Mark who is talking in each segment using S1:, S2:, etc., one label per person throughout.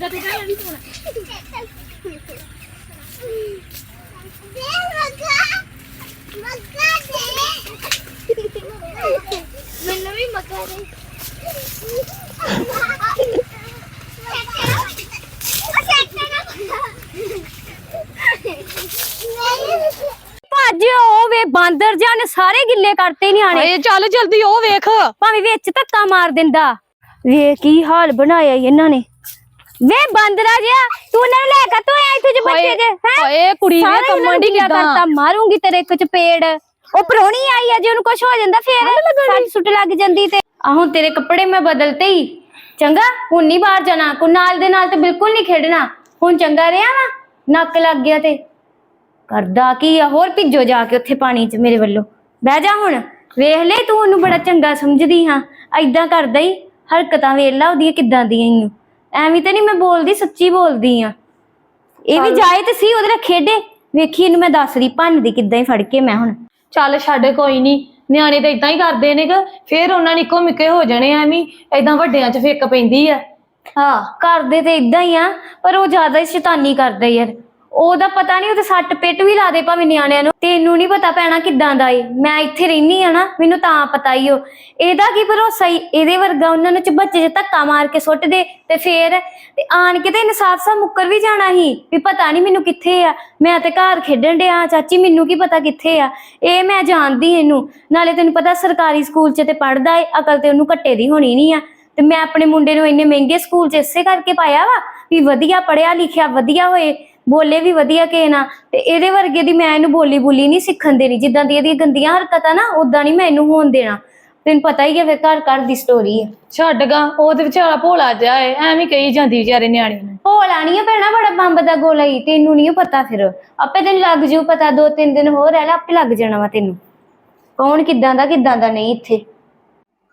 S1: ਇਦਾਂ ਤੇ ਜਾਇਆ ਨਹੀਂ ਸੋਣਾ
S2: ਮੈਨੂੰ ਵੀ ਮੱਕਾ ਦੇ
S3: ਭੱਜ ਉਹ ਵੇ ਬਾਂਦਰ ਜਾਨ ਸਾਰੇ ਗਿੱਲੇ ਕਰਤੇ ਨਿਆਣੇ
S1: ਏ ਚੱਲ ਜਲਦੀ ਉਹ ਵੇਖ
S3: ਭਾਵੇਂ ਵਿੱਚ ਧੱਕਾ ਮਾਰ ਦਿੰਦਾ ਵੇ ਕੀ ਹਾਲ ਬਣਾਇਆ ਈ ਇਹਨਾਂ ਨੇ ਵੇ ਬਾਂਦਰਾ ਜਿਆ ਤੂੰ ਇਹਨਾਂ ਨੂੰ ਲੈ ਕੇ ਤੂੰ ਐ ਇੱਥੇ ਬੱਚੇ ਜੇ। ਹੈਂ?
S1: ਓਏ ਕੁੜੀ
S3: ਨੂੰ
S1: ਕੰਮਾਂ ਦੀ
S3: ਕਰਤਾ ਮਾਰੂੰਗੀ ਤੇਰੇ ਇੱਕ ਚਪੇੜ ਉਹ ਪਰੋਣੀ ਆਈ ਆ ਜੇ ਉਹਨੂੰ ਕੁਝ ਹੋ ਜਾਂਦਾ ਫੇਰ ਸੱਟ ਸੁੱਟ ਲੱਗ ਜਾਂਦੀ ਤੇ। ਆ ਹੁਣ ਤੇਰੇ ਕੱਪੜੇ ਮੈਂ ਬਦਲਤੇ ਹੀ। ਚੰਗਾ ਹੁਣ ਨਹੀਂ ਬਾਹਰ ਜਾਣਾ। ਕੋ ਨਾਲ ਦੇ ਨਾਲ ਤੇ ਬਿਲਕੁਲ ਨਹੀਂ ਖੇਡਣਾ। ਹੁਣ ਚੰਗਾ ਰਿਹਾ ਵਾ? ਨੱਕ ਲੱਗ ਗਿਆ ਤੇ। ਕਰਦਾ ਕੀ ਆ? ਹੋਰ ਭਿੱਜੋ ਜਾ ਕੇ ਉੱਥੇ ਪਾਣੀ 'ਚ ਮੇਰੇ ਵੱਲੋਂ। ਬਹਿ ਜਾ ਹੁਣ। ਵੇਖ ਲੈ ਤੂੰ ਉਹਨੂੰ ਬੜਾ ਚੰਗਾ ਸਮਝਦੀ ਹਾਂ। ਐਦਾਂ ਕਰਦਾ ਹੀ। ਹਰਕਤਾਂ ਵੇਖ ਲਾ ਉਹਦੀਆਂ ਕਿੱਦਾਂ ਦੀਆਂ ਓ। ਐਵੇਂ ਤੇ ਨਹੀਂ ਮੈਂ ਬੋਲਦੀ ਸੱਚੀ ਬੋਲਦੀ ਆ ਇਹ ਵੀ ਜਾਏ ਤੇ ਸੀ ਉਹਦੇ ਨਾਲ ਖੇਡੇ। ਵੇਖੀ ਇਹਨੂੰ ਮੈਂ ਦੱਸਦੀ ਭੰਨਦੀ ਕਿੱਦਾਂ ਹੀ ਫੜ ਕੇ ਮੈਂ ਹੁਣ।
S1: ਚੱਲ ਛੱਡ ਕੋਈ ਨਹੀਂ। ਨਿਆਣੇ ਤਾਂ ਇਦਾਂ ਹੀ ਕਰਦੇ ਨੇ ਕਿ। ਫੇਰ ਉਹਨਾਂ ਨੇ ਇੱਕੋ ਮਿੱਕੇ ਹੋ ਜਾਣੇ ਐਵੇਂ। ਇਦਾਂ ਵੱਡਿਆਂ 'ਚ ਫਿੱਕ ਪੈਂਦੀ ਆ।
S3: ਹਾਂ ਕਰਦੇ ਤੇ ਇਦਾਂ ਹੀ ਆ ਪਰ ਉਹ ਜ਼ਿਆਦਾ ਹੀ ਸ਼ੈਤਾਨੀ ਕਰਦਾ ਯਾਰ। ਉਹਦਾ ਪਤਾ ਨਹੀਂ, ਉਹਦੇ ਸੱਟ ਪਿੱਟ ਵੀ ਲਾ ਦੇ ਭਾਵੇਂ ਨਿਆਣਿਆਂ ਨੂੰ। ਤੈਨੂੰ ਨਹੀਂ ਪਤਾ ਪੈਣਾ ਕਿੱਦਾਂ ਦਾ ਏ। ਮੈਂ ਇੱਥੇ ਰਹਿਨੀ ਆ ਨਾ, ਮੈਨੂੰ ਤਾਂ ਪਤਾ ਹੀ ਉਹ ਇਹਦਾ ਕੀ ਭਰੋਸਾ ਈ? ਇਹਦੇ ਵਰਗਾ ਉਹਨਾਂ ਨੂੰ ਚ ਬੱਚੇ ਚ ਧੱਕਾ ਮਾਰ ਕੇ ਸੁੱਟ ਦੇ ਤੇ ਫੇਰ ਤੇ ਆਣ ਕੇ ਤੇ ਇਨਸਾਫ ਸਾ ਮੁੱਕਰ ਵੀ ਜਾਣਾ ਸੀ ਵੀ ਪਤਾ ਨਹੀਂ ਮੈਨੂੰ ਕਿੱਥੇ ਆ। ਮੈਂ ਤੇ ਘਰ ਖੇਡਣ ਡਿਆ ਚਾਚੀ, ਮੈਨੂੰ ਕੀ ਪਤਾ ਕਿੱਥੇ ਆ। ਇਹ ਮੈਂ ਜਾਣਦੀ ਇਹਨੂੰ। ਨਾਲੇ ਤੈਨੂੰ ਪਤਾ ਸਰਕਾਰੀ ਸਕੂਲ ਚ ਤੇ ਪੜਦਾ ਏ, ਅਕਲ ਤੇ ਉਹਨੂੰ ਘੱਟੇ ਦੀ ਹੋਣੀ ਨਹੀਂ ਆ। ਤੇ ਮੈਂ ਆਪਣੇ ਮੁੰਡੇ ਨੂੰ ਇੰਨੇ ਮਹਿੰਗੇ ਸਕੂਲ 'ਚ ਇਸੇ ਕਰਕੇ ਪਾਇਆ ਵਾ, ਵੀ ਵਧੀਆ ਪੜਿਆ ਲਿਖਿਆ, ਵਧੀਆ ਹੋਏ। ਬੋਲੇ ਵੀ ਵਧੀਆ ਕੇ ਨਾ ਤੇ ਇਹਦੇ ਵਰਗੇ ਦੀ ਮੈਂ ਇਹਨੂੰ ਬੋਲੀ ਬੁਲੀ ਨਹੀਂ ਸਿੱਖਣ ਦੇਣੀ ਜਿੱਦਾਂ ਦੀ ਇਹਦੀਆਂ ਗੰਦੀਆਂ ਹਰਕਤਾਂ ਨਾ ਉਦਾਂ ਨਹੀਂ ਮੈਂ ਇਹਨੂੰ ਹੋਣ ਦੇਣਾ। ਤੈਨੂੰ ਪਤਾ ਹੀ ਹੈ ਫਿਰ ਘਰ ਘਰ ਦੀ ਸਟੋਰੀ ਹੈ
S1: ਛੱਡ ਗਾ ਉਹ ਤੇ ਵਿਚਾਰਾ ਭੋਲਾ ਜਿਹਾ ਏ ਐਵੇਂ ਕਹੀ ਜਾਂਦੀ ਵਿਚਾਰੇ ਨਿਆਣੇ ਨੂੰ।
S3: ਭੋਲਾ ਨਹੀਂ ਪੈਣਾ ਬੜਾ ਬੰਬ ਦਾ ਗੋਲਾ ਹੀ ਤੈਨੂੰ ਨਹੀਂ ਪਤਾ ਫਿਰ। ਆਪੇ ਤੈਨੂੰ ਲੱਗ ਜੂ ਪਤਾ ਦੋ ਤਿੰਨ ਦਿਨ ਹੋਰ ਰਹਿ ਲਾ ਆਪੇ ਲੱਗ ਜਾਣਾ ਵਾ ਤੈਨੂੰ। ਕੌਣ ਕਿੱਦਾਂ ਦਾ ਕਿੱਦਾਂ ਦਾ ਨਹੀਂ ਇੱਥੇ।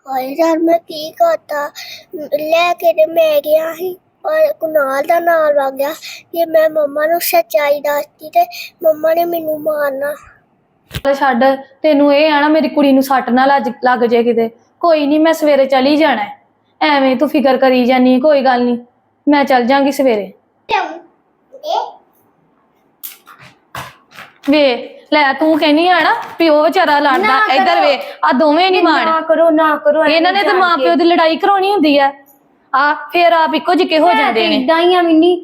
S2: ਹਾਏ ਯਾਰ ਮੈਂ ਕੀ ਕਰਤਾ? ਲੈ ਕੇ ਤੇ ਮੈਂ ਗਿਆ ਸੀ। ਔਰ ਕੁਨਾਲ ਦਾ ਨਾਲ ਲੱਗ ਗਿਆ। ਕਿ ਮੈਂ ਮੰਮਾ ਨੂੰ ਸੱਚਾਈ ਦੱਸਤੀ ਤੇ ਮੰਮਾ ਨੇ ਮੈਨੂੰ ਮਾਰਨਾ।
S1: ਚੱਲ ਛੱਡ ਤੈਨੂੰ ਇਹ ਆ ਨਾ ਮੇਰੀ ਕੁੜੀ ਨੂੰ ਸੱਟ ਨਾ ਲੱਜ- ਲੱਗ ਜੇ ਕਿਤੇ। ਕੋਈ ਨਹੀਂ ਮੈਂ ਸਵੇਰੇ ਚਲੀ ਜਾਣਾ ਹੈ। ਐਵੇਂ ਤੂੰ ਫਿਕਰ ਕਰੀ ਜਾਨੀ ਕੋਈ ਗੱਲ ਨਹੀਂ ਮੈਂ ਚੱਲ ਜਾਾਂਗੀ ਸਵੇਰੇ। ਵੇ ਲੈ ਤੂੰ ਕਹਿਨੀ ਆ ਨਾ ਵੀ ਉਹ ਵਿਚਾਰਾ ਲੜਦਾ
S3: ਨਾ ਕਰੋ।
S1: ਇੱਧਰ ਵੇ ਆ ਦੋਵੇਂ ਨਹੀਂ ਮਾਣ
S3: ਨਾ ਕਰੋ ਨਾ ਕਰੋ
S1: ਇਹਨਾਂ ਨੇ ਤਾਂ ਮਾਂ। ਪਿਓ ਦੀ ਲੜਾਈ ਕਰਾਉਣੀ ਹੁੰਦੀ ਆ। ਆ ਫੇਰ ਆਪ ਇੱਕੋ ਜਿੱਕੇ ਹੋ ਜਾਂਦੇ ਨੇ?
S3: ਇਦਾਂ ਹੀ ਆ ਮਿੰਨੀ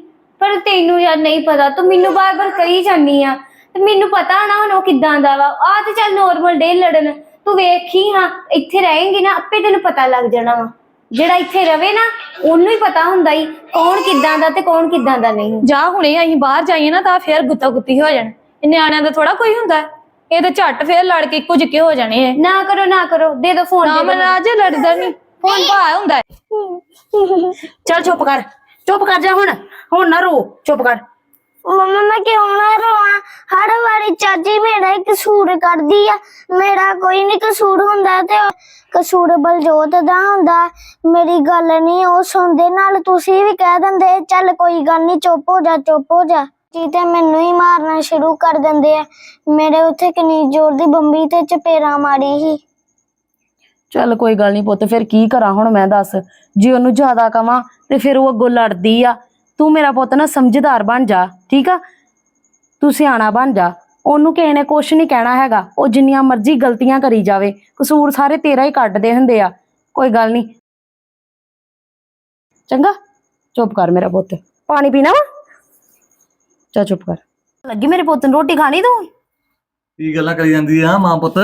S3: ਪਰ ਤੈਨੂੰ ਯਾਰ ਨਹੀਂ ਪਤਾ ਤੂੰ ਮੈਨੂੰ ਬਾਰ-ਬਾਰ ਕਹੀ ਜਾਂਦੀ ਆ ਤੇ ਮੈਨੂੰ ਪਤਾ ਨਾ ਹੁਣ ਉਹ ਕਿਦਾਂ ਦਾ ਵਾ ਆ ਤੇ ਚੱਲ ਨੋਰਮਲ ਡੇ ਲੜਨ ਤੂੰ ਵੇਖੀ ਹਾਂ ਇੱਥੇ ਰਹੇਂਗੀ ਨਾ ਆਪੇ ਤੈਨੂੰ ਪਤਾ ਲੱਗ ਜਾਣਾ ਵਾ। ਜਿਹੜਾ ਇੱਥੇ ਰਵੇ ਨਾ ਉਹਨੂੰ ਹੀ ਪਤਾ ਹੁੰਦਾ ਹੀ ਕੌਣ ਕਿਦਾਂ ਦਾ ਤੇ ਕੌਣ ਕਿਦਾਂ ਦਾ ਨਹੀਂ।
S1: ਜਾ ਹੁਣੇ ਅਸੀਂ ਬਾਹਰ ਜਾਈਏ ਨਾ ਤਾਂ ਫੇਰ ਗੁੱਤਾ ਗੁੱਤੀ ਹੋ ਜਾਣ। ਇਹ ਨਿਆਣਿਆਂ ਦਾ ਥੋੜਾ ਕੋਈ ਹੁੰਦਾ। ਇਹ ਤਾਂ ਝੱਟ ਫੇਰ ਲੜ ਕੇ ਇੱਕੋ ਜਿੱਕੇ ਹੋ ਜਾਣੇ
S3: ਨਾ ਕਰੋ ਨਾ ਕਰੋ ਦੇ ਦੋ ਫੋਨ
S1: ਨਾ ਮਨਰਾਜ ਲੜਦਾ ਨਹੀਂ ਫੋਨ ਭਾ ਹੁੰਦਾ ਹੈ।
S4: ਚੱਲ ਚੁੱਪ ਕਰ ਚੁੱਪ ਕਰ ਜਾ ਹੁਣ ਹੁਣ ਨਾ ਰੋ ਚੁੱਪ ਕਰ।
S2: ਮੰਮਾ ਮੈਂ ਕਿਉਂ ਨਾ ਰੋਵਾਂ? ਹਰ ਵਾਰੀ ਚਾਚੀ ਮੇਰਾ ਹੀ ਕਸੂਰ ਕਰਦੀ ਆ। ਮੇਰਾ ਕੋਈ ਨਹੀਂ ਕਸੂਰ ਹੁੰਦਾ ਤੇ ਕਸੂਰ ਬਲਜੋਤ ਦਾ ਹੁੰਦਾ। ਮੇਰੀ ਗੱਲ ਨਹੀਂ ਉਹ ਸੁਣਦੇ ਨਾਲ ਤੁਸੀਂ ਵੀ ਕਹਿ ਦਿੰਦੇ ਚੱਲ ਕੋਈ ਗੱਲ ਨਹੀਂ ਚੁੱਪ ਹੋ ਜਾ ਚੁੱਪ ਹੋ ਜਾ। ਜੀ ਤੇ ਮੈਨੂੰ ਹੀ ਮਾਰਨਾ ਸ਼ੁਰੂ ਕਰ ਦਿੰਦੇ ਆ। ਮੇਰੇ ਉੱਥੇ ਕਿੰਨੀ ਜ਼ੋਰ ਦੀ ਬੰਬੀ ਤੇ ਚਪੇੜਾ ਮਾਰੀ ਸੀ।
S4: ਚੱਲ ਕੋਈ ਗੱਲ ਨਹੀਂ ਪੁੱਤ ਫਿਰ ਕੀ ਕਰਾਂ ਹੁਣ ਮੈਂ ਦੱਸ। ਜੇ ਉਹਨੂੰ ਜ਼ਿਆਦਾ ਕਵਾਂ ਤੇ ਫਿਰ ਉਹ ਅੱਗੋਂ ਲੜਦੀ ਆ। ਤੂੰ ਮੇਰਾ ਪੁੱਤ ਨਾ ਸਮਝਦਾਰ ਬਣ ਜਾ ਠੀਕ ਆ? ਤੂੰ ਸਿਆਣਾ ਬਣ ਜਾ। ਉਹਨੂੰ ਕਿਸੇ ਨੇ ਕੁਛ ਨਹੀਂ ਕਹਿਣਾ ਹੈਗਾ। ਉਹ ਜਿੰਨੀਆਂ ਮਰਜ਼ੀ ਗਲਤੀਆਂ ਕਰੀ ਜਾਵੇ। ਕਸੂਰ ਸਾਰੇ ਤੇਰਾ ਹੀ ਕੱਢਦੇ ਹੁੰਦੇ ਆ। ਕੋਈ ਗੱਲ ਨਹੀਂ। ਚੰਗਾ? ਚੁੱਪ ਕਰ ਮੇਰਾ ਪੁੱਤ। ਪਾਣੀ ਪੀਣਾ ਵਾ? ਚਾ ਚੁੱਪ ਕਰ। ਲੱਗੀ ਮੇਰੇ ਪੁੱਤ ਨੂੰ ਰੋਟੀ ਖਾਣੀ ਤੂੰ?
S5: ਕੀ ਗੱਲਾਂ ਕਰੀ ਜਾਂਦੀ ਆ ਮਾਂ ਪੁੱਤ?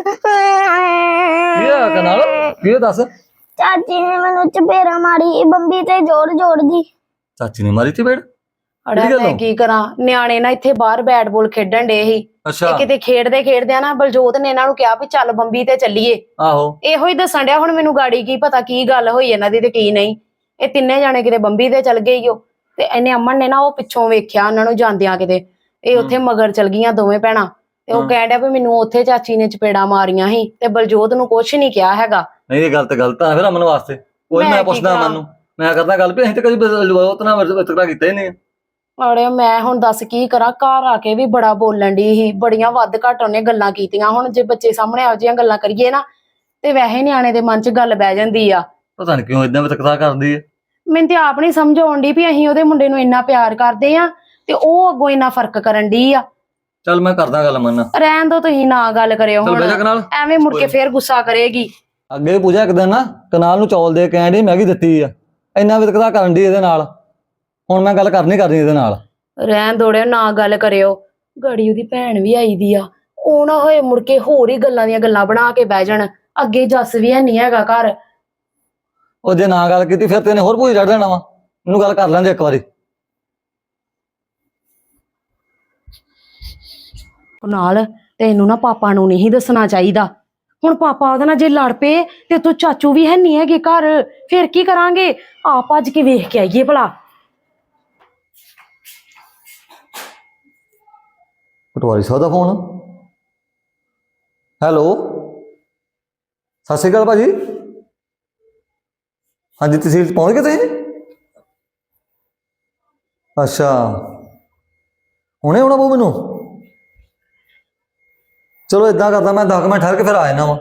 S5: ਕੀ ਆ ਕਨਾਲ ਕੀ ਆ ਦੱਸ?
S2: ਚਾਚੀ ਨੇ ਮੈਨੂੰ ਚਪੇੜਾ ਮਾਰੀ ਬੰਬੀ ਤੇ ਜ਼ੋਰ ਜ਼ੋਰ ਦੀ
S5: ਚਾਚੀ ਨੇ ਮਾਰੀ ਚਪੇੜ?
S4: ਅੜਾ
S5: ਕਿਹੜੀ
S4: ਮੈਂ
S5: ਗੱਲੋਂ?
S4: ਕੀ ਕਰਾਂ? ਨਿਆਣੇ ਨਾ ਇੱਥੇ ਬਾਹਰ ਬੈਟ ਬਾਲ ਖੇਡਣ ਡੇ ਸੀ।
S5: ਅੱਛਾ।
S4: ਤੇ ਕਿਤੇ ਖੇਡਦੇ ਖੇਡਦੇ ਨਾ ਬਲਜੋਤ ਨੇ ਇਹਨਾਂ ਨੂੰ ਕਿਹਾ ਵੀ ਚੱਲ ਬੰਬੀ ਤੇ ਚੱਲੀਏ।
S5: ਆਹੋ।
S4: ਇਹੋ ਹੀ ਦੱਸਣ ਡਿਆ ਹੁਣ ਮੈਨੂੰ ਗਾੜੀ ਕੀ ਪਤਾ ਕੀ ਗੱਲ ਹੋਈ ਇਹਨਾਂ ਦੀ ਤੇ ਕੀ ਨਹੀਂ। ਇਹ ਤਿੰਨੇ ਜਾਣੇ ਕਿਤੇ ਬੰਬੀ ਤੇ ਚੱਲ ਗਏ ਈ ਓ ਤੇ ਇਹਨੇ ਅਮਨ ਨੇ ਨਾ ਉਹ ਪਿੱਛੋਂ ਵੇਖਿਆ ਉਹਨਾਂ ਨੂੰ ਜਾਂਦਿਆਂ ਕਿਤੇ। ਇਹ ਉੱਥੇ ਮਗਰ ਚਲ ਗਈਆਂ ਦੋਵੇਂ ਭੈਣਾਂ। ਤੇ ਉਹ। ਕਹਿਣ ਡਿਆ ਵੀ ਮੈਨੂੰ ਉੱਥੇ ਚਾਚੀ ਨੇ ਚਪੇੜਾ ਮਾਰੀਆਂ ਸੀ ਤੇ ਬਲਜੋਤ ਨੂੰ ਕੁਛ ਨਹੀਂ ਕਿਹਾ ਹੈਗਾ।
S5: ਨਹੀਂ ਇਹ ਗੱਲ ਤੇ ਗਲਤ ਆ ਫਿਰ ਅਮਨ ਵਾਸਤੇ। ਕੋਈ
S4: ਮੈਂ
S5: ਮੈਂ
S4: ਕੀ
S5: ਪੁੱਛਦਾ
S4: ਕਰਾਂ?
S5: ਅਮਨ ਨੂੰ ਮੈਂ ਕਰਦਾ ਗੱਲ ਵੀ ਅਸੀਂ ਤਾਂ ਕਦੀ ਬਲਵੋਤ ਨਾਲ ਵਿਤਕਰਾ ਕੀਤਾ ਹੀ ਨਹੀਂ
S4: ਅੜੇ ਮੈਂ ਹੁਣ ਦੱਸ ਕੀ ਕਰਾਂ? ਘਰ ਆ ਕੇ ਵੀ ਬੜਾ ਬੋਲਣ ਦੀ ਸੀ ਬੜੀਆਂ ਵੱਧ ਘੱਟ ਉਹਨੇ ਗੱਲਾਂ ਕੀਤੀਆਂ। ਹੁਣ ਜੇ ਬੱਚੇ ਸਾਹਮਣੇ ਆ ਜਿਹੀਆਂ ਗੱਲਾਂ ਕਰੀਏ ਨਾ ਤੇ ਵੈਸੇ ਨਿਆਣੇ ਦੇ ਮਨ 'ਚ ਗੱਲ ਬਹਿ ਜਾਂਦੀ ਆ।
S5: ਪਤਾ ਨਹੀਂ ਕਿਉਂ ਇਦਾਂ ਵਿਤਕਰਾ ਕਰਦੀ ਹੈ
S4: ਮੈਨੂੰ ਤੇ ਆਪ ਨਹੀਂ ਸਮਝ ਆਉਂਦੀ ਵੀ ਅਸੀਂ ਉਹਦੇ ਮੁੰਡੇ ਨੂੰ ਇੰਨਾ ਪਿਆਰ ਕਰਦੇ ਆ ਤੇ ਉਹ ਅੱਗੋਂ ਇੰਨਾ ਫ਼ਰਕ ਕਰਨ ਦੀ ਆ।
S5: ਚੱਲ ਮੈਂ ਕਰਦਾ ਗੱਲ ਮੰਨ।
S4: ਰਹਿਣ ਦੋ ਤੁਸੀਂ ਨਾ ਗੱਲ ਕਰਿਓ
S5: ਚੱਲ
S4: ਹੁਣ
S5: ਬਹਿ ਜਾ ਕਨਾਲ।
S4: ਐਵੇਂ ਮੁੜ ਕੇ ਫੇਰ ਗੁੱਸਾ ਕਰੇਗੀ।
S5: ਅੱਗੇ ਪੂਜਾ ਇੱਕ ਦਿਨ ਨਾ ਕਨਾਲ ਨੂੰ ਚੌਲ ਦੇ ਕੇ ਆਂਦੀ ਮੈਗੀ ਦਿੱਤੀ ਆ। ਇੰਨਾ ਵਿਤਕਦਾ ਕਰਨ ਦੀ ਇਹਦੇ ਨਾਲ। ਹੁਣ ਮੈਂ ਗੱਲ ਕਰਨੀ ਕਰਨੀ ਇਹਦੇ ਨਾਲ।
S4: ਰਹਿਣ ਦੋੜਿਓ ਨਾ ਗੱਲ ਕਰਿਓ। ਗੜੀ ਉਹਦੀ ਭੈਣ ਵੀ ਆਈ ਦੀ ਆ। ਉਹ ਨਾ ਹੋਏ ਮੁੜ ਕੇ ਹੋਰ ਹੀ ਗੱਲਾਂ ਦੀਆਂ ਗੱਲਾਂ ਬਣਾ ਕੇ ਬਹਿ ਜਾਣ। ਅੱਗੇ ਜੱਸ ਵੀ ਹੈ ਨਹੀਂ ਹੈਗਾ ਘਰ।
S5: ਉਹ ਜੇ ਨਾ ਗੱਲ ਕੀਤੀ ਫਿਰ ਤੈਨੇ ਹੋਰ ਭੂਜੀ ਚੜ ਦੇਣਾ ਵਾ। ਇਹਨੂੰ ਗੱਲ ਕਰ ਲੈਂਦੇ ਇੱਕ ਵਾਰੀ।
S4: ਨਾਲ ਤੈਨੂੰ ਨਾ ਪਾਪਾ ਨੂੰ ਨਹੀਂ ਦੱਸਣਾ ਚਾਹੀਦਾ। ਹੁਣ ਪਾਪਾ ਉਹਦੇ ਨਾਲ ਜੇ ਲੜ ਪਏ ਤੇ ਤੂੰ ਚਾਚੂ ਵੀ ਹੈ ਨਹੀਂ ਹੈਗੇ ਘਰ, ਫਿਰ ਕੀ ਕਰਾਂਗੇ? ਆ ਭੱਜ ਕੇ ਵੇਖ ਕੇ ਆਈਏ ਭਲਾ।
S5: ਪਟਵਾਰੀ ਸਾਹਿਬ ਦਾ ਫੋਨ? ਹੈਲੋ? ਸਤਿ ਸ਼੍ਰੀ ਅਕਾਲ ਭਾਜੀ। ਹਾਂਜੀ, ਤਹਿਸੀਲ ਪਹੁੰਚ ਗਏ ਤੁਸੀਂ? ਅੱਛਾ। ਹੁਣੇ ਆਉਣਾ ਪਊ ਮੈਨੂੰ? ਚਲੋ ਇਦਾਂ ਕਰਦਾ ਮੈਂ 10 ਮਿੰਟ ਠਹਿਰ ਕੇ ਫਿਰ ਆ ਜਾਣਾ ਵਾ।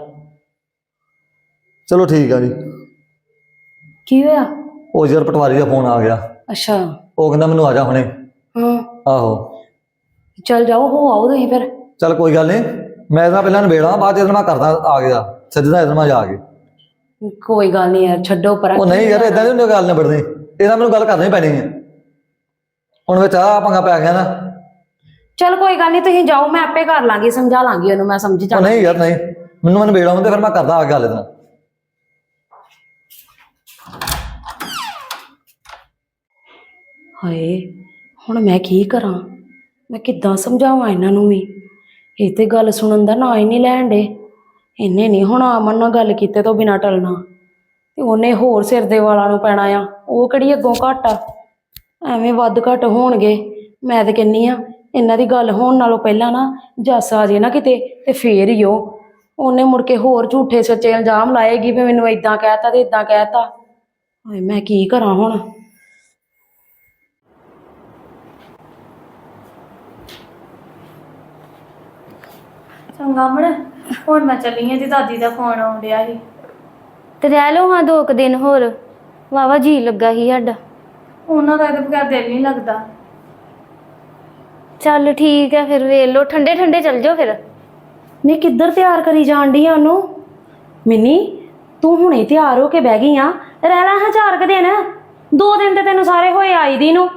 S5: ਚਲੋ ਠੀਕ ਆ ਜੀ।
S4: ਕੀ ਹੋਇਆ?
S5: ਉਹ ਯਾਰ ਪਟਵਾਰੀ ਦਾ ਫੋਨ ਆ ਗਿਆ।
S4: ਅੱਛਾ।
S5: ਉਹ ਕਹਿੰਦਾ ਮੈਨੂੰ ਆ ਜਾ ਹੁਣੇ।
S4: ਹਾਂ।
S5: ਆਹੋ।
S4: ਚੱਲ ਜਾਓ ਹੋ ਆਓ ਤੁਸੀਂ ਫਿਰ।
S5: ਚੱਲ ਕੋਈ ਗੱਲ ਨਹੀਂ ਮੈਂ ਇਹਦਾ ਪਹਿਲਾਂ ਨਿਬੇੜਾਂ ਬਾਅਦ ਇਹਦਾ ਮੈਂ ਕਰਦਾ ਆ ਗਿਆ। ਸਿੱਧਾ ਇਹਦਾ ਮੈਂ ਜਾ ਕੇ।
S4: ਕੋਈ ਗੱਲ ਨਹੀਂ ਯਾਰ ਛੱਡੋ ਪਰ।
S5: ਉਹ ਨਹੀਂ ਯਾਰ ਇਦਾਂ ਨਹੀਂ ਗੱਲ ਨਿਬੜਨੀ। ਇਹਦਾ ਮੈਨੂੰ ਗੱਲ ਕਰਨੀ ਪੈਣੀ ਹੈ ਹੁਣ ਵਿੱਚ ਆ ਪੰਗਾ ਪੈ ਗਿਆ ਨਾ।
S4: ਚੱਲ ਕੋਈ ਗੱਲ ਨਹੀਂ ਤੁਸੀਂ ਜਾਓ ਮੈਂ ਆਪੇ ਕਰ ਲਾਂਗੀ ਸਮਝਾ ਲਾਂਗੀ ਉਹਨੂੰ ਮੈਂ ਸਮਝ
S5: ਉਹ
S4: ਜਾ
S5: ਨਹੀਂ ਯਾਰ ਨਹੀਂ। ਮੈਨੂੰ ਮੈਂ ਨਿਬੇੜਾਂ ਹੁੰਦੇ ਫਿਰ ਮੈਂ ਕਰਦਾ ਆ ਗੱਲ ਇਹਦੇ ਨਾਲ।
S4: ਹਾਏ ਹੁਣ ਮੈਂ ਕੀ ਕਰਾਂ? ਮੈਂ ਕਿੱਦਾਂ ਸਮਝਾਵਾਂ ਇਹਨਾਂ ਨੂੰ ਵੀ? ਇਹ ਤੇ ਗੱਲ ਸੁਣਨ ਦਾ ਨਾਂ ਹੀ ਨਹੀਂ ਲੈਣ ਦੇ। ਇਹਨੇ ਨਹੀਂ ਹੁਣ ਅਮਨ ਨਾਲ ਗੱਲ ਕੀਤੇ ਤੋਂ ਬਿਨਾ ਟਲਣਾ। ਤੇ ਉਹਨੇ ਹੋਰ ਸਿਰ ਦੇ ਵਾਲਾਂ ਨੂੰ ਪੈਣਾ ਆ। ਉਹ ਕਿਹੜੀ ਅੱਗੋਂ ਘੱਟ ਆ? ਐਵੇਂ ਵੱਧ ਘੱਟ ਹੋਣਗੇ। ਮੈਂ ਤੇ ਕਹਿੰਨੀ ਆ ਇਹਨਾਂ ਦੀ ਗੱਲ ਹੋਣ ਨਾਲੋਂ ਪਹਿਲਾਂ ਨਾ ਜੱਸ ਆ ਜੇ ਨਾ ਕਿਤੇ ਤੇ ਫੇਰ ਹੀ ਉਹ। ਉਹਨੇ ਮੁੜ ਕੇ ਹੋਰ ਝੂਠੇ ਸੱਚੇ ਇਲਜ਼ਾਮ ਲਾਏਗੀ ਵੀ ਮੈਨੂੰ ਇਦਾਂ ਕਹਿਤਾ ਤੇ ਇਦਾਂ ਕਹਿਤਾ। ਹਾਏ ਮੈਂ ਕੀ ਕਰਾਂ ਹੁਣ?
S1: ਚੰਗਾ ਮੜ ਹੁਣ ਮੈਂ ਚੱਲੀ ਆਂ ਦੀ ਦਾਦੀ ਦਾ ਫੋਨ ਆਉਣ ਡਿਆ ਸੀ।
S3: ਤੇ ਰਹਿ ਲਓ ਹਾਂ ਦੋ ਕੁ ਦਿਨ ਹੋਰ। ਵਾਵਾ ਜੀ ਲੱਗਾ ਸੀ ਸਾਡਾ।
S1: ਉਹਨਾਂ ਦਾ ਇਹਦੇ ਬਗੈਰ ਦਿਲ ਨਹੀਂ ਲੱਗਦਾ।
S3: ਚੱਲ ਠੀਕ ਹੈ ਫਿਰ ਵੇਖ ਲਓ। ਠੰਡੇ ਠੰਡੇ ਚੱਲ ਜਾਓ ਫਿਰ।
S4: ਨਹੀਂ ਕਿੱਧਰ ਤਿਆਰ ਕਰੀ ਜਾਣ ਡਈ ਆ ਉਹਨੂੰ? ਮਿੰਨੀ ਤੂੰ ਹੁਣੇ ਤਿਆਰ ਹੋ ਕੇ ਬਹਿ ਗਈ ਆ। ਰਹਿ ਲੈ ਹਾਂ ਚਾਰ ਕੁ ਦਿਨ। ਦੋ ਦਿਨ ਤੇ ਤੈਨੂੰ ਸਾਰੇ ਹੋਏ ਆਈ ਦੀ ਨੂੰ।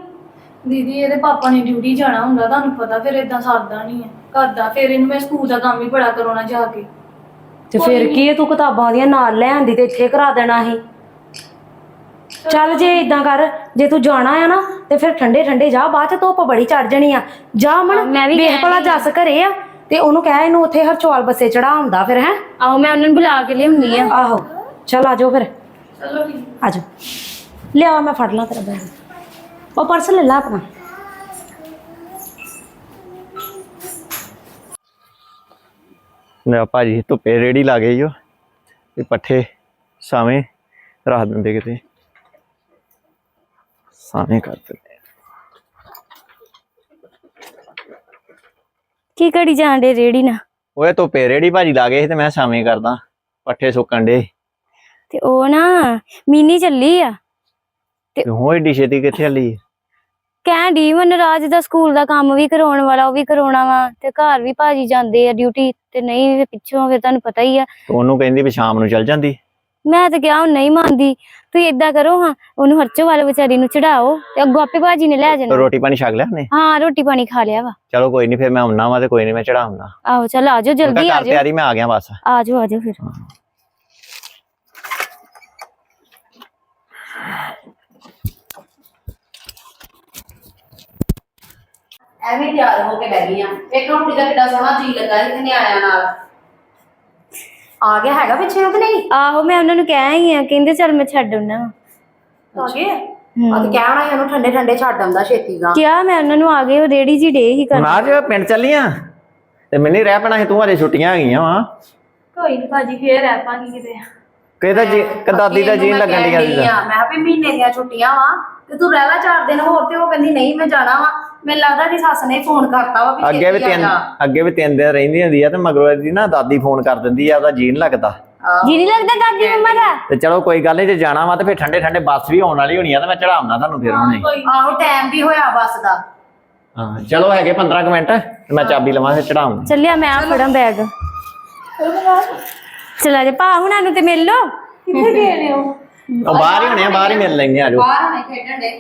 S1: ਦੀਦੀ ਇਹਦੇ ਪਾਪਾ ਨੇ ਡਿਊਟੀ ਜਾਣਾ ਹੁੰਦਾ ਤੁਹਾਨੂੰ ਪਤਾ ਫਿਰ ਇਦਾਂ ਸਰਦਾ ਨਹੀਂ ਹੈ ਘਰ ਦਾ ਫਿਰ ਇਹਨੂੰ ਮੈਂ ਸਕੂਲ ਦਾ ਕੰਮ ਵੀ ਬੜਾ ਕਰਾਉਣਾ ਜਾ ਕੇ।
S4: ਤੇ ਫਿਰ ਕੀ ਹੈ, ਤੂੰ ਕਿਤਾਬਾਂ ਦੀਆਂ ਨਾਲ ਲੈ ਆਂਦੀ ਤੇ ਇੱਥੇ ਕਰਾ ਦੇਣਾ ਸੀ। ਚੱਲ ਜੇ ਇਦਾਂ ਕਰ ਜੇ ਤੂੰ ਜਾਣਾ ਆ ਨਾ ਤੇ ਫਿਰ ਠੰਡੇ ਠੰਡੇ ਜਾ ਬਾਅਦ ਚ ਧੁੱਪ ਬੜੀ ਚੜ ਜਣੀ ਆ। ਜਾ ਮਣ
S3: ਮੈਂ ਵੀ
S4: ਵੇਖ ਭਲਾ ਜੱਸ ਘਰੇ ਆ ਤੇ ਉਹਨੂੰ ਕਹਿ ਇਹਨੂੰ ਉੱਥੇ ਹਰਚੌਲ ਬੱਸੇ ਚੜਾ ਹੁੰਦਾ ਫਿਰ ਹੈ?
S3: ਆਓ ਮੈਂ ਉਹਨਾਂ ਨੂੰ ਬੁਲਾ ਕੇ ਲਿਆਉਣੀ ਆ।
S4: ਆਹੋ ਚੱਲ ਆ ਜਾਓ ਫਿਰ।
S1: ਚਲੋ ਠੀਕ
S4: ਆ ਜਾ ਲਿਆ ਮੈਂ ਫੜ ਲਾਂ ਤੇਰਾ ਬੈਗ। ਉਹ ਪਰਸ ਲੈ ਲਾ ਆਪਣਾ।
S6: ਲੈ ਭਾਜੀ ਧੁੱਪੇ ਰੇੜੀ ਲਾ ਗਈ ਓ ਤੇ ਪੱਠੇ ਸਾਵੇਂ ਰੱਖ ਦਿੰਦੇ ਕਿਤੇ। ਸਾਵੇਂ ਕਰ ਦਿੰਦੇ
S3: ਕੀ ਕਰੀ ਜਾਂਦੇ ਰੇੜੀ ਨਾ
S6: ਓਏ ਧੁੱਪੇ ਰੇੜੀ ਭਾਜੀ ਲਾ ਗਏ ਸੀ ਤੇ ਮੈਂ ਸਾਵੇਂ ਕਰਦਾ। ਪੱਠੇ ਸੁੱਕਣ ਦੇ
S3: ਤੇ ਉਹ ਨਾ ਮੀਨੀ ਚੱਲੀ ਆ।
S6: ਤੇ ਹੋਈ ਏਡੀ ਛੇਤੀ ਕਿੱਥੇ ਹਲੀ
S3: ਕਹਿਣ ਦੀ ਮਨਰਾਜ ਦਾ ਸਕੂਲ ਦਾ ਕੰਮ ਵੀ ਕਰਾਉਣ ਵਾਲਾ ਉਹ ਵੀ ਕਰਾਉਣਾ ਵਾ। ਤੇ ਘਰ ਵੀ ਭਾਜੀ ਜਾਂਦੇ ਆ ਡਿਊਟੀ ਤੇ ਨਹੀਂ ਪਿੱਛੋਂ ਫਿਰ ਤੁਹਾਨੂੰ ਪਤਾ ਹੀ ਆ।
S6: ਉਹਨੂੰ ਕਹਿੰਦੀ ਵੀ ਸ਼ਾਮ ਨੂੰ ਚੱਲ ਜਾਂਦੀ।
S3: ਮੈਂ ਤਾਂ ਕਿਹਾ ਉਹ ਨਹੀਂ ਮੰਨਦੀ। ਤੁਸੀਂ ਏਦਾਂ ਕਰੋ ਹਾਂ ਉਹਨੂੰ ਹਰਚੋ ਵਾਲੇ ਵਿਚਾਰੀ ਨੂੰ ਚੜਾਓ ਤੇ ਅੱਗੋਂ ਆਪੇ ਭਾਜੀ ਨੇ ਲੈ ਜਾਣਾ।
S6: ਰੋਟੀ ਪਾਣੀ ਛਕ ਲਿਆ ਨੇ
S3: ਹਾਂ ਰੋਟੀ ਪਾਣੀ ਖਾ ਲਿਆ ਵਾ।
S6: ਚਲੋ ਕੋਈ ਨਹੀਂ ਫਿਰ ਮੈਂ ਆਉਣਾ ਵਾ ਤੇ ਕੋਈ ਨਹੀਂ ਮੈਂ ਚੜਾਉਣਾ
S3: ਆਹੋ ਚੱਲ ਆਜੋ ਜਲਦੀ
S6: ਕਰ
S3: ਆਜੋ
S6: ਤਿਆਰੀ ਮੈਂ ਆ ਗਿਆ ਬਸ।
S3: ਆਜੋ ਆਜੋ ਫਿਰ।
S7: ਐਵੇਂ ਤਿਆਰ ਹੋ ਕੇ ਬਹਿ ਗਈਆਂ ਵੇਖੋ ਕੁੜੀ ਦਾ ਕਿੱਡਾ ਸੋਹਣਾ ਜੀ ਲੱਗਾ ਸੀ ਨਿਆਣਿਆਂ ਨਾਲ।
S4: ਆ ਗਿਆ ਹੈਗਾ ਪਿੱਛੇ ਨੂੰ ਕਿ ਨਹੀਂ?
S3: ਆਹੋ ਮੈਂ ਉਹਨਾਂ ਨੂੰ ਕਹਿ ਹੀ ਆ ਕਹਿੰਦੇ ਚੱਲ ਮੈਂ ਛੱਡ ਆਉਣਾ
S7: ਆ ਗਏ? ਆ ਤੇ ਕਹਿਣਾ ਸੀ ਉਹਨੂੰ ਠੰਡੇ ਠੰਡੇ ਛੱਡ ਆਉਂਦਾ ਛੇਤੀ ਗਾ
S3: ਕਿਹਾ ਮੈਂ ਉਹਨਾਂ ਨੂੰ ਆ ਗਏ ਉਹ ਰੇੜੀ ਜੀ ਡੇ ਹੀ ਕਰਨ
S6: ਅੱਜ ਪਿੰਡ ਚੱਲੀਆਂ ਤੇ ਮੈਨੇ ਰਹਿ ਪੈਣਾ ਸੀ ਤੂੰ ਹਰੇ ਛੁੱਟੀਆਂ ਆ ਗਈਆਂ ਵਾ।
S1: ਕੋਈ ਨਹੀਂ ਭਾਜੀ ਫੇਰ ਰਹਿ ਪਾਂਗੀ ਕਿਤੇ।
S6: ਕਿਹਦਾ ਜੀ ਦਾਦੀ ਦਾ ਜੀ ਲੱਗਣ ਦੀ
S7: ਕਹਿਣ
S6: ਗੱਲ
S7: ਡਈ ਆ, ਮੈਂ ਕਿਹਾ ਵੀ ਮਹੀਨੇ ਦੀਆਂ ਛੁੱਟੀਆਂ ਵਾ ਤੇ ਤੂੰ ਰਹਿ ਲੈ ਚਾਰ ਦਿਨ ਹੋਰ ਤੇ ਉਹ ਕਹਿੰਦੀ ਨਹੀਂ ਮੈਂ ਜਾਣਾ ਵਾ। ਮੈਨੂੰ ਲੱਗਦਾ ਦੀ ਸੱਸ ਨੇ ਫੋਨ ਕਰਤਾ ਵਾ ਵੀ
S6: ਅੱਗੇ ਵੀ
S7: ਛੇਤੀ ਆ
S6: ਤਿੰਨ
S7: ਜਾ।
S6: ਅੱਗੇ ਵੀ ਤਿੰਨ ਦਿਨ ਰਹਿੰਦੀ ਹੁੰਦੀ ਆ ਤੇ ਮਗਰੋਂ ਦੀ ਨਾ ਦਾਦੀ ਫੋਨ ਕਰ ਦਿੰਦੀ ਆ ਉਹਦਾ ਜੀਨ ਲੱਗਦਾ।
S3: ਜੀ ਨਹੀਂ ਲੱਗਦਾ ਦਾਦੀ ਮੰਮਾ ਦਾ?
S6: ਤੇ ਚਲੋ ਕੋਈ ਗੱਲ ਨਹੀਂ ਜੇ ਜਾਣਾ ਵਾ ਤੇ ਫਿਰ ਠੰਡੇ ਠੰਡੇ ਬੱਸ ਵੀ ਆਉਣ ਵਾਲੀ ਹੋਣੀ ਆ ਤੇ ਮੈਂ ਚੜਾਉਂਦਾ ਤੁਹਾਨੂੰ ਫਿਰ ਹੁਣੇ।
S7: ਆਹੋ ਟਾਈਮ ਵੀ ਹੋਇਆ ਬੱਸ ਦਾ।
S6: ਹਾਂ ਚਲੋ ਹੈਗੇ 15 ਕੁ ਮਿੰਟ ਤੇ ਮੈਂ ਚਾਬੀ ਲਵਾਂ ਫਿਰ ਚੜਾਉਂਦਾ
S3: ਚੱਲਿਆ ਮੈਂ ਆ ਫੜਾਂ ਬੈਗ। ਚਲਾ ਜੇ ਭਾ ਹੁਣਾਂ ਨੂੰ ਤੇ ਮਿਲ ਲੋ
S1: ਕਿੱਥੇ ਗਏ ਨੇ ਉਹ?
S6: ਉਹ ਬਾਹਰ ਹੀ ਹੋਣੇ ਆ ਬਾਹਰ ਹੀ ਮਿਲ ਲੈਂਗੇ ਆਜੋ।
S7: ਬਾਹਰ ਹੁਣੇ ਖੇਡਣ ਦੇ।